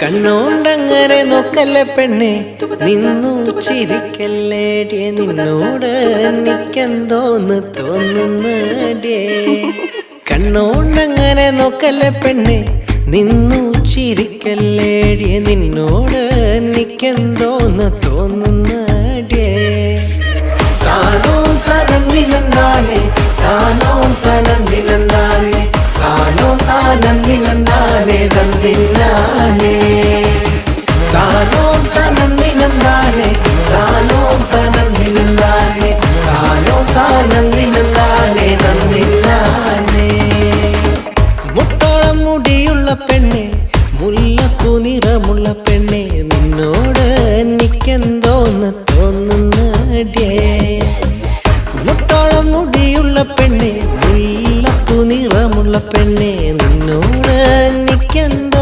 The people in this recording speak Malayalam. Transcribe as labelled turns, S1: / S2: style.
S1: കണ്ണോണ്ടങ്ങനെ നോക്കല്ലേ പെണ്ണെ? നിന്നു ചിരിക്കല്ലേടിയെ നിന്നോട് നിക്കെന്തോന്ന് തോന്നുന്നടിയേ? കണ്ണോണ്ടങ്ങനെ നോക്കല്ലേ പെണ്ണെ? നിന്നു ചിരിക്കല്ലേടിയെ നിന്നോട് നിക്കെന്തോന്ന് തോന്നുന്നടിയേ? താനോ കാണോ താനോ തനന്നിലെന്താനേ താനോ താനന്നിലെന്താനേ തന്നില്ലാനേ കറുപ്പു നിറമുള്ള പെണ്ണെ നിന്നോട് എനിക്കെന്തോന്ന് തോന്നുന്നടിയേ മുട്ടോളം മുടിയുള്ള പെണ്ണെ മുല്ലപ്പു നിറമുള്ള പെണ്ണെ നിന്നോട് എനിക്കെന്തോ